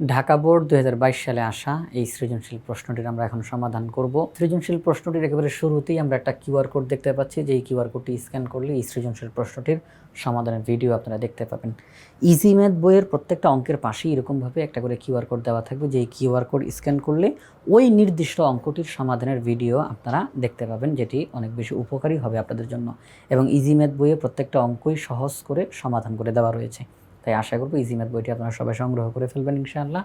Dhaka board দু হাজার বাইশ সালে আসা এই সৃজনশীল প্রশ্নটির আমরা এখন সমাধান করব। সৃজনশীল প্রশ্নটির একেবারে শুরুতেই আমরা একটা কিউআর কোড দেখতে পাচ্ছি যে এই কিউআর কোডটি স্ক্যান করলে এই সৃজনশীল প্রশ্নটির সমাধানের ভিডিও আপনারা দেখতে পাবেন। ইজি ম্যাথ বইয়ের প্রত্যেকটা অঙ্কের পাশেই এরকমভাবে একটা করে কিউআর কোড দেওয়া থাকবে যে এই কিউআর কোড স্ক্যান করলে ওই নির্দিষ্ট অঙ্কটির সমাধানের ভিডিও আপনারা দেখতে পাবেন, যেটি অনেক বেশি উপকারী হবে আপনাদের জন্য। এবং ইজি ম্যাথ বইয়ে প্রত্যেকটা অঙ্কই সহজ করে সমাধান করে দেওয়া রয়েছে। তাই আশা করব ইজি ম্যাথ বইটি আপনারা সবাই সংগ্রহ করে ফেলবেন ইনশাআল্লাহ।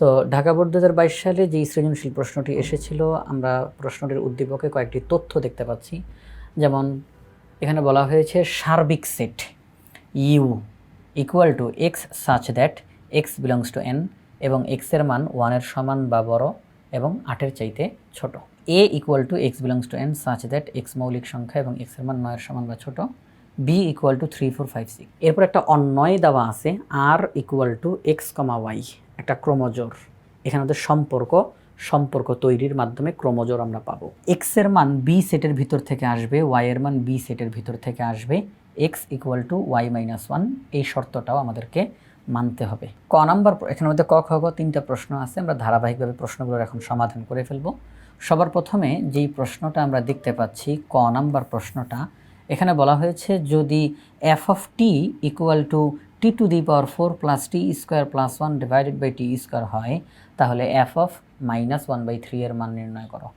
তো ঢাকা বোর্ড দু হাজার বাইশ সালে যেই সৃজনশীল প্রশ্নটি এসেছিল, আমরা প্রশ্নটির উদ্দীপকে কয়েকটি তথ্য দেখতে পাচ্ছি। যেমন, এখানে বলা হয়েছে সার্বিক set U equal to X such that X belongs to N এবং এক্সের মান ওয়ানের সমান বা বড় এবং আটের চাইতে ছোট। A equal to X belongs to N such that X মৌলিক সংখ্যা এবং এক্সের মান নয়ের সমান বা ছোট। B equal to three four five six এরপর একটা অন্যয় দেওয়া আছে R equal to X comma Y একটা ক্রোমোজোর। এখানে ওদের সম্পর্ক সম্পর্ক তৈরির মাধ্যমে ক্রোমোজোর আমরা পাবো। এক্সের মান বি সেটের ভিতর থেকে আসবে ওয়াই এর মান বি সেটের ভিতর থেকে আসবে। X equal to Y minus one এই শর্তটাও আমাদেরকে মানতে হবে। ক নাম্বার এখানে মধ্যে ক, খ, গ তিনটা প্রশ্ন আছে, আমরা ধারাবাহিকভাবে প্রশ্নগুলোর এখন সমাধান করে ফেলব। সবার প্রথমে যেই প্রশ্নটা আমরা দেখতে পাচ্ছি, ক নাম্বার প্রশ্নটা এখানে বলা হয়েছে যদি F of T equal to T to the power four plus T square plus one divided by T square হয়, তাহলে F of minus one by three এর মান নির্ণয় করো।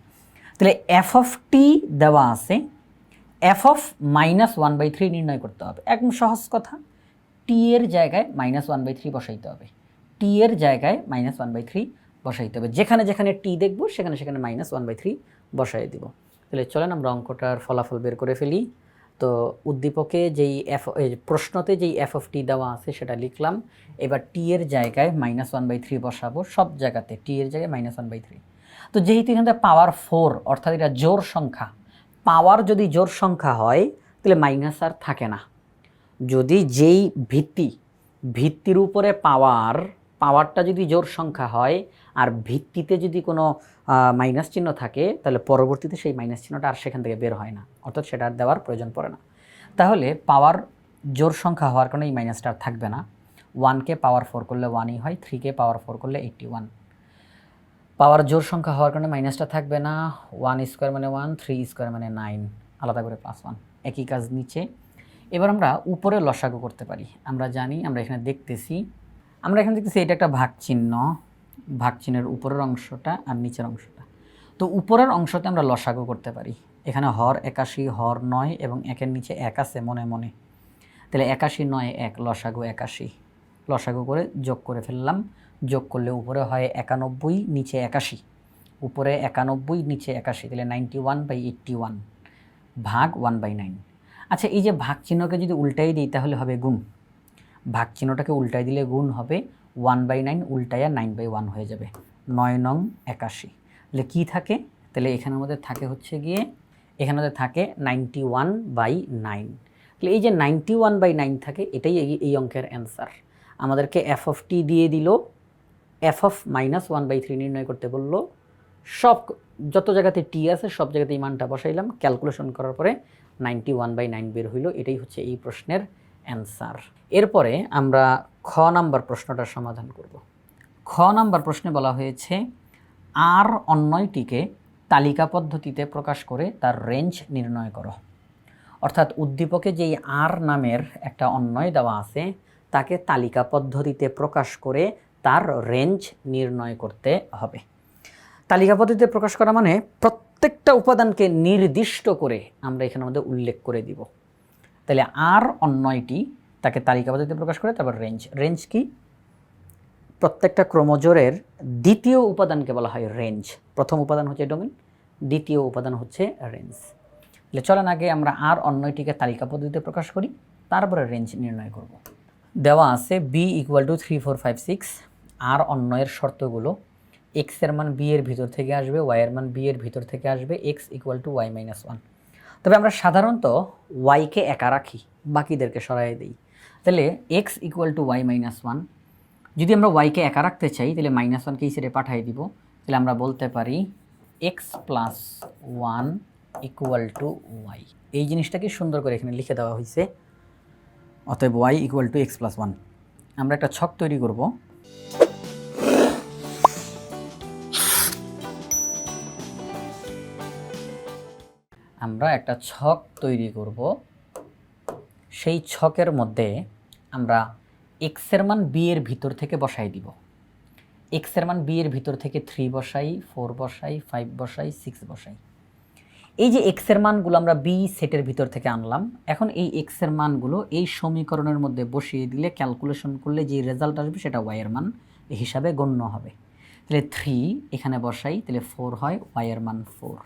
তাহলে এফ অফ টি দেওয়া আছে F of minus one by three নির্ণয় করতে হবে। একদম সহজ কথা টি এর জায়গায় মাইনাস ওয়ান বাই থ্রি বসাইতে হবে। টি এর জায়গায় মাইনাস ওয়ান বাই থ্রি বসাইতে হবে। যেখানে যেখানে টি দেখব, সেখানে সেখানে মাইনাস ওয়ান বাই থ্রি বসাই দিব। তাহলে চলেন আমরা অঙ্কটার ফলাফল বের করে ফেলি। তো উদ্দীপকে যেই এফ প্রশ্নতে যেই এফ অফ টি দেওয়া আছে সেটা লিখলাম। এবার টি এর জায়গায় মাইনাস ওয়ান বাই থ্রি বসাবো, সব জায়গাতে টি এর জায়গায় মাইনাস ওয়ান বাই থ্রি তো যেহেতু এখানে পাওয়ার ফোর অর্থাৎ এটা জোর সংখ্যা পাওয়ার যদি জোর সংখ্যা হয়, তাহলে মাইনাস আর থাকে না। যদি যেই ভিত্তি, ভিত্তির উপরে পাওয়ার পাওয়ারটা যদি জোর সংখ্যা হয় আর ভিত্তিতে যদি কোনো মাইনাস চিহ্ন থাকে, তাহলে পরবর্তীতে সেই মাইনাস চিহ্নটা আর সেখান থেকে বের হয় না। অর্থাৎ সেটা আর দেওয়ার প্রয়োজন পড়ে না। তাহলে পাওয়ার জোর সংখ্যা হওয়ার কারণে এই মাইনাসটা আর থাকবে না। ওয়ানকে পাওয়ার ফোর করলে ওয়ানই হয় থ্রিকে পাওয়ার ফোর করলে এইটটি ওয়ান। পাওয়ার জোর সংখ্যা হওয়ার কারণে মাইনাসটা থাকবে না। ওয়ান স্কোয়ার মানে ওয়ান, থ্রি স্কোয়ার মানে নাইন। আলাদা করে প্লাস ওয়ান। একই কাজ নিচে। এবার আমরা উপরে লসাগু করতে পারি। আমরা জানি, আমরা এখানে দেখতেছি। আমরা এখানে দেখতেছি এটা একটা ভাগ চিহ্ন ভাগ উপরের অংশটা আর নিচের অংশটা। তো উপরের অংশতে আমরা লসাগু করতে পারি। এখানে হর একাশি, হর নয় এবং একের নিচে এক আছে মনে মনে। তাহলে একাশি নয় এক, লসাগু একাশি। লসাগু করে যোগ করে ফেললাম। যোগ করলে উপরে হয় একানব্বই, নিচে একাশি। উপরে একানব্বই, নিচে একাশি, তাহলে ninety one by eighty one ভাগ ওয়ান বাই নাইন আচ্ছা এই যে ভাগ চিহ্নকে যদি উল্টাই দিই তাহলে হবে গুণ। ভাগ চিহ্নটাকে উল্টাই দিলে গুণ হবে ওয়ান বাই নাইন উল্টাইয়া নাইন বাই ওয়ান হয়ে যাবে। নয় নং একাশি। তাহলে কী থাকে? তাহলে এখানের মধ্যে থাকে হচ্ছে গিয়ে এখানে মধ্যে থাকে নাইনটি ওয়ান বাই নাইন। তাহলে এই যে নাইনটি ওয়ান বাই নাইন থাকে, এটাই এই এই অঙ্কের অ্যান্সার আমাদেরকে এফ অফ টি দিয়ে দিল। F of minus one by three নির্ণয় করতে বলল। সব, যত জায়গাতে টি আছে, সব জায়গাতে এই মানটা বসাইলাম। ক্যালকুলেশন করার পরে নাইনটি ওয়ান বাই নাইন বের হইল। এটাই হচ্ছে এই প্রশ্নের অ্যান্সার এরপরে আমরা খ নাম্বার প্রশ্নটার সমাধান করব। খ নাম্বার প্রশ্নে বলা হয়েছে, আর অন্যয়টিকে তালিকা পদ্ধতিতে প্রকাশ করে তার রেঞ্জ নির্ণয় করো। অর্থাৎ উদ্দীপকে যেই আর নামের একটা অন্যয় দেওয়া আছে, তাকে তালিকা পদ্ধতিতে প্রকাশ করে তার রেঞ্জ নির্ণয় করতে হবে। তালিকা পদ্ধতিতে প্রকাশ করা মানে প্রত্যেকটা উপাদানকে নির্দিষ্ট করে আমরা এখানে আমাদের উল্লেখ করে দিব। তাহলে আর অন্যয়টি তাকে তালিকা পদ্ধতিতে প্রকাশ করে, তারপর রেঞ্জ রেঞ্জ কি? প্রত্যেকটা ক্রোমোজোরের দ্বিতীয় উপাদানকে বলা হয় রেঞ্জ প্রথম উপাদান হচ্ছে ডোমিন দ্বিতীয় উপাদান হচ্ছে রেঞ্জ তাহলে চলেন আগে আমরা আর অন্যটিকে তালিকা পদ্ধতিতে প্রকাশ করি, তারপরে রেঞ্জ নির্ণয় করব। দেওয়া আছে B equal to three four five six আর অন্যয়ের শর্তগুলো এক্সের মান বি এর ভিতর থেকে আসবে ওয়াই এর মান বি এর ভিতর থেকে আসবে X equal to Y minus one তবে আমরা সাধারণত ওয়াইকে একা রাখি, বাকিদেরকে সরাই দিই। তাহলে X equal to Y minus one যদি আমরা ওয়াইকে একা রাখতে চাই, তাহলে মাইনাস ওয়ানকে এই সাইডে পাঠিয়ে দিব। তাহলে আমরা বলতে পারি X plus one equal to Y এই জিনিসটাকে সুন্দর করে এখানে লিখে দেওয়া হয়েছে। অতএব Y equal to X plus one আমরা একটা ছক তৈরি করব। আমরা একটা ছক তৈরি করব। সেই ছকের মধ্যে আমরা এক্সের মান বি এর ভিতর থেকে বসাই দিব। এক্সের মান বি এর ভিতর থেকে থ্রি বসাই ফোর বসাই ফাইভ বসাই সিক্স বসাই। এই যে এক্সের মানগুলো আমরা বি সেটের ভিতর থেকে আনলাম, এখন এই এক্সের মানগুলো এই সমীকরণের মধ্যে বসিয়ে দিলে ক্যালকুলেশন করলে যে রেজাল্ট আসবে সেটা ওয়াইয়ের মান হিসাবে গণ্য হবে। তাহলে থ্রি এখানে বসাই, তাহলে ফোর হয় ওয়াইয়ের মান ফোর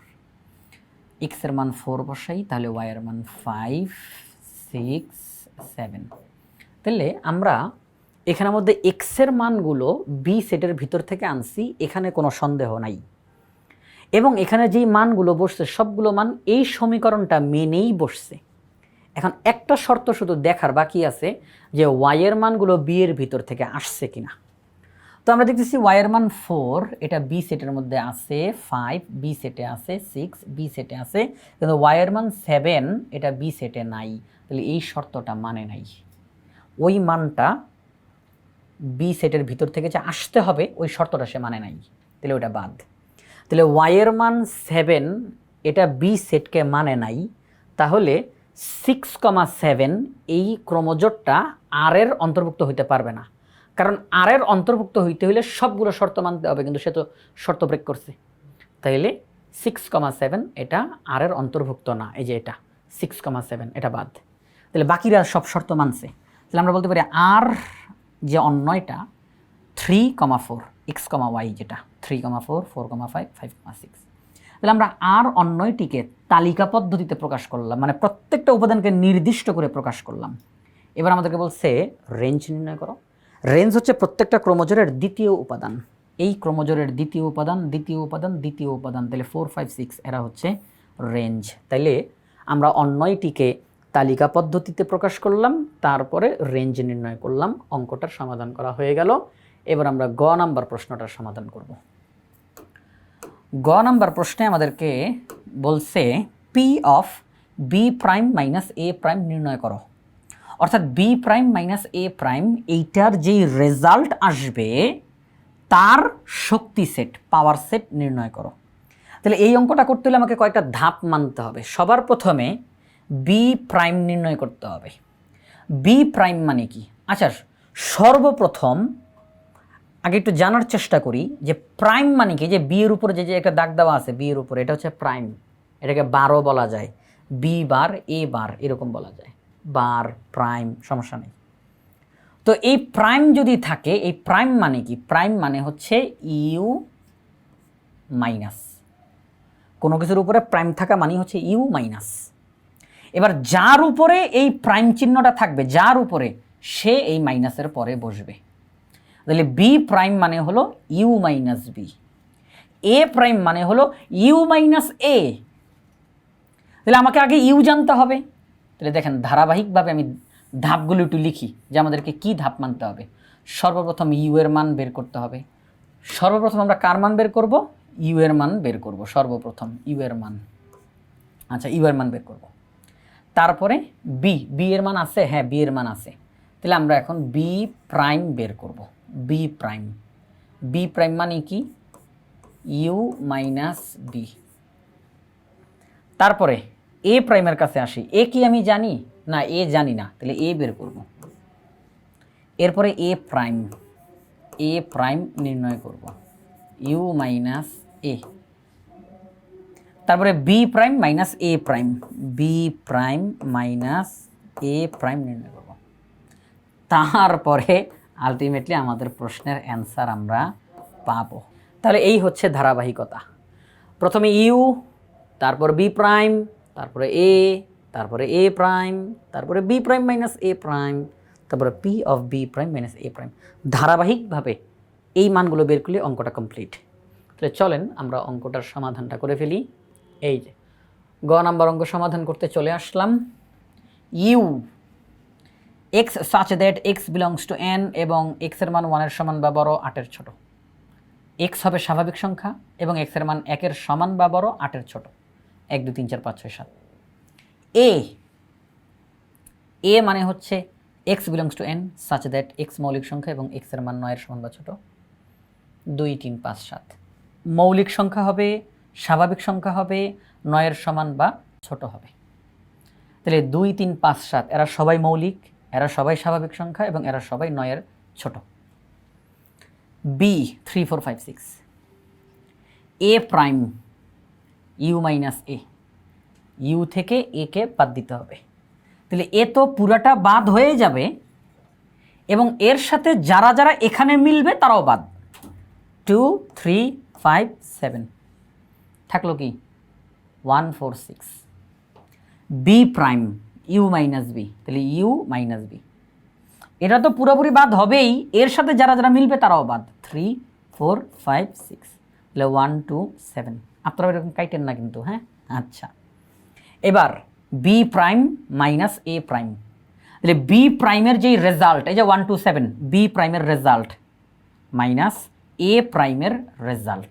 এক্সের মান ফোর বসাই, তাহলে ওয়াইয়ের মান ফাইভ সিক্স সেভেন তাহলে আমরা এখানের মধ্যে এক্সের মানগুলো বি সেটের ভিতর থেকে আনছি, এখানে কোনো সন্দেহ নাই। এবং এখানে যেই মানগুলো বসছে, সবগুলো মান এই সমীকরণটা মেনেই বসছে। এখন একটা শর্ত শুধু দেখার বাকি আছে যে ওয়াইয়ের মানগুলো বি এর ভিতর থেকে আসছে কিনা। তো আমরা দেখতেছি ওয়াইয়ের মান ফোর, এটা বি সেটের মধ্যে আছে ফাইভ বি সেটে আছে সিক্স বি সেটে আছে, কিন্তু ওয়াইয়ের মান সেভেন এটা বি সেটে নাই। তাহলে এই শর্তটা মানে নাই। ওই মানটা বি সেটের ভিতর থেকে যে আসতে হবে, ওই শর্তটা সে মানে নাই। তাহলে ওটা বাদ। তাহলে ওয়াইয়ের মান সেভেন এটা বি সেটকে মানে নাই। তাহলে সিক্স কমা সেভেন এই ক্রমজোটটা আর এর অন্তর্ভুক্ত হইতে পারবে না। কারণ আরের অন্তর্ভুক্ত হইতে হইলে সবগুলো শর্ত মানতে হবে, কিন্তু সে তো শর্ত ব্রেক করছে। তাইলে সিক্স কমা সেভেন এটা আরের অন্তর্ভুক্ত না, এই যে এটা সিক্স কমা সেভেন এটা বাদ। তাহলে বাকিরা সব শর্ত মানছে। তাহলে আমরা বলতে পারি আর যে অন্যয়টা three comma four X comma Y যেটা three comma four four comma five five comma six তাহলে আমরা আর অন্যয়টিকে তালিকা পদ্ধতিতে প্রকাশ করলাম মানে প্রত্যেকটা উপাদানকে নির্দিষ্ট করে প্রকাশ করলাম। এবার আমাদেরকে বলছে রেঞ্জ নির্ণয় করো। রেঞ্জ হচ্ছে প্রত্যেকটা ক্রোমোজোরের দ্বিতীয় উপাদান। এই ক্রোমোজোরের দ্বিতীয় উপাদান দ্বিতীয় উপাদান দ্বিতীয় উপাদান, তাহলে ফোর ফাইভ সিক্স এরা হচ্ছে রেঞ্জ। তাইলে আমরা অন্যয়টিকে তালিকা পদ্ধতিতে প্রকাশ করলাম, তারপরে রেঞ্জ নির্ণয় করলাম, অঙ্কটার সমাধান করা হয়ে গেল। এবার আমরা গ নাম্বার প্রশ্নটার সমাধান করব। গ নাম্বার প্রশ্নে আমাদেরকে বলছে P of B prime minus A prime নির্ণয় করো। অর্থাৎ B prime minus A prime এইটার যেই রেজাল্ট আসবে, তার শক্তি সেট পাওয়ার সেট নির্ণয় করো। তাহলে এই অঙ্কটা করতে হলে আমাকে কয়েকটা ধাপ মানতে হবে। সবার প্রথমে বি প্রাইম নির্ণয় করতে হবে। বি প্রাইম মানে কি? আচ্ছা সর্বপ্রথম আগে একটু জানার চেষ্টা করি যে প্রাইম মানে কি? যে বি এর উপরে যে যে একটা দাগ দেওয়া আছে বি এর উপরে, এটা হচ্ছে প্রাইম এটাকে বারো বলা যায়। বি বার এ বার, এরকম বলা যায়। বার, প্রাইম, সমস্যা নেই। তো এই প্রাইম যদি থাকে, এই প্রাইম মানে কি? প্রাইম মানে হচ্ছে ইউ মাইনাস। কোনো কিছুর উপরে প্রাইম থাকা মানে হচ্ছে ইউ মাইনাস। এবার যার উপরে এই প্রাইম চিহ্নটা থাকবে, যার উপরে সে এই মাইনাসের পরে বসবে। তাহলে বি প্রাইম মানে হলো U minus B A prime মানে হলো ইউ মাইনাস এ তাহলে আমাকে আগে ইউ জানতে হবে। তাহলে দেখেন, ধারাবাহিকভাবে আমি ধাপগুলো একটু লিখি যে আমাদেরকে কি ধাপ মানতে হবে। সর্বপ্রথম ইউ এর মান বের করতে হবে। সর্বপ্রথম আমরা কার মান বের করব? ইউ এর মান বের করব, সর্বপ্রথম ইউ এর মান। আচ্ছা ইউ এর মান বের করব। তারপরে বি বি এর মান আছে? হ্যাঁ বি এর মান আছে। তাহলে আমরা এখন বি প্রাইম বের করব। বি প্রাইম বি প্রাইম মানে কি? ইউ মাইনাস বি তারপরে এ প্রাইমের কাছে আসি, এ কি আমি জানি? না, এ জানি না, তাহলে এ বের করব। এরপরে এ প্রাইম এ প্রাইম নির্ণয় করব। U minus A. তারপরে B prime minus A prime, B prime minus A prime নির্ণয় করব। তারপরে আলটিমেটলি আমাদের প্রশ্নের অ্যান্সার আমরা পাবো। তাহলে এই হচ্ছে ধারাবাহিকতা। প্রথমে ইউ, তারপর বি প্রাইম তারপরে এ তারপরে এ প্রাইম তারপরে B prime minus A prime তারপরে P of B prime minus A prime ধারাবাহিকভাবে এই মানগুলো বের করলে অঙ্কটা কমপ্লিট তাহলে চলেন আমরা অঙ্কটার সমাধানটা করে ফেলি। এই যে, গ নাম্বার অঙ্ক সমাধান করতে চলে আসলাম। U X such that X belongs to N এবং এক্সের মান ওয়ানের সমান বা বড় আটের ছোট। এক্স হবে স্বাভাবিক সংখ্যা এবং এক্সের মান একের সমান বা বড় আটের ছোট। এক, দুই, তিন, চার, পাঁচ, ছয়, সাত। এ এ মানে হচ্ছে X belongs to N such that X মৌলিক সংখ্যা এবং এক্সের মান নয়ের সমান বা ছোট। দুই, তিন, পাঁচ, সাত। মৌলিক সংখ্যা হবে, স্বাভাবিক সংখ্যা হবে, নয়ের সমান বা ছোট হবে। তাহলে দুই, তিন, পাঁচ, সাত, এরা সবাই মৌলিক, এরা সবাই স্বাভাবিক সংখ্যা এবং এরা সবাই নয়ের ছোট। B three four five six A prime U minus A. U থেকে এ কে বাদ দিতে হবে। তাহলে এ তো পুরাটা বাদ হয়ে যাবে এবং এর সাথে যারা যারা এখানে মিলবে তারাও বাদ। Two, three, five, seven. থাকল কি? One, four, six. B prime, U minus B. তাহলে ইউ মাইনাস বি। এটা তো পুরোপুরি বাদ হবেই। এর সাথে যারা যারা মিলবে তারাও বাদ। Three, four, five, six. তাহলে ওয়ান, টু, সেভেন। আপনারা এরকম কাইটেন না কিন্তু হ্যাঁ? আচ্ছা। এবার B prime minus A prime তাহলে বি প্রাইমের যেই রেজাল্ট এই যে ওয়ান টু সেভেন বি প্রাইমের রেজাল্ট মাইনাস এ প্রাইমের রেজাল্ট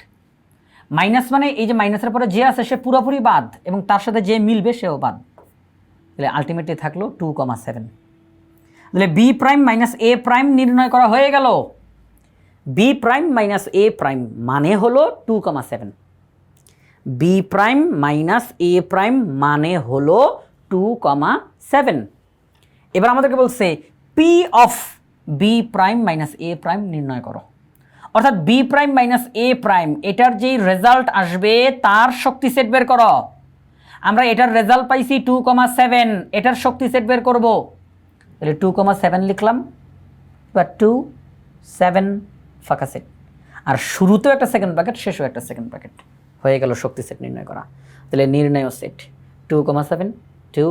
মাইনাস মানে এই যে মাইনাসের পরে যে আছে সে পুরোপুরি বাদ এবং তার সাথে যে মিলবে সেও বাদ। তাহলে আলটিমেটলি থাকল টু কমা সেভেন তাহলে B prime minus A prime নির্ণয় করা হয়ে গেল। B prime minus A prime মানে হলো two comma seven B prime minus A prime মানে হলো টু কমা সেভেন এবার আমাদেরকে বলছে P of B prime minus A prime নির্ণয় করো। অর্থাৎ B prime minus A prime এটার যেই রেজাল্ট আসবে, তার শক্তি সেট বের করো। আমরা এটার রেজাল্ট পাইছি টু কমা সেভেন এটার শক্তি সেট বের করব। তাহলে টু কমা সেভেন লিখলাম। এবার টু সেভেন ফাঁকা সেট আর শুরুতেও একটা সেকেন্ড ব্র্যাকেট শেষেও একটা সেকেন্ড ব্র্যাকেট হয়ে গেল শক্তি সেট নির্ণয় করা। তাহলে নির্ণয় set two comma seven two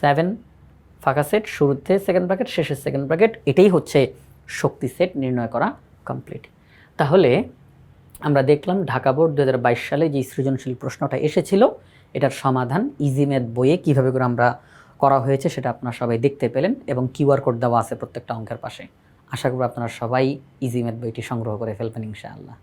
seven ফাঁকা সেট শুরুতে সেকেন্ড ব্র্যাকেট শেষে সেকেন্ড ব্র্যাকেট এটাই হচ্ছে শক্তি সেট নির্ণয় করা কমপ্লিট তাহলে আমরা দেখলাম ঢাকা বোর্ড দু হাজার বাইশ সালে যে সৃজনশীল প্রশ্নটা এসেছিল, এটার সমাধান ইজি ম্যাথ বইয়ে কীভাবে করে আমরা করা হয়েছে সেটা আপনারা সবাই দেখতে পেলেন এবং কিউআর কোড দেওয়া আছে প্রত্যেকটা অঙ্কের পাশে। আশা করব আপনারা সবাই ইজি ম্যাথ বইটি সংগ্রহ করে ফেলবেন ইনশাআল্লাহ।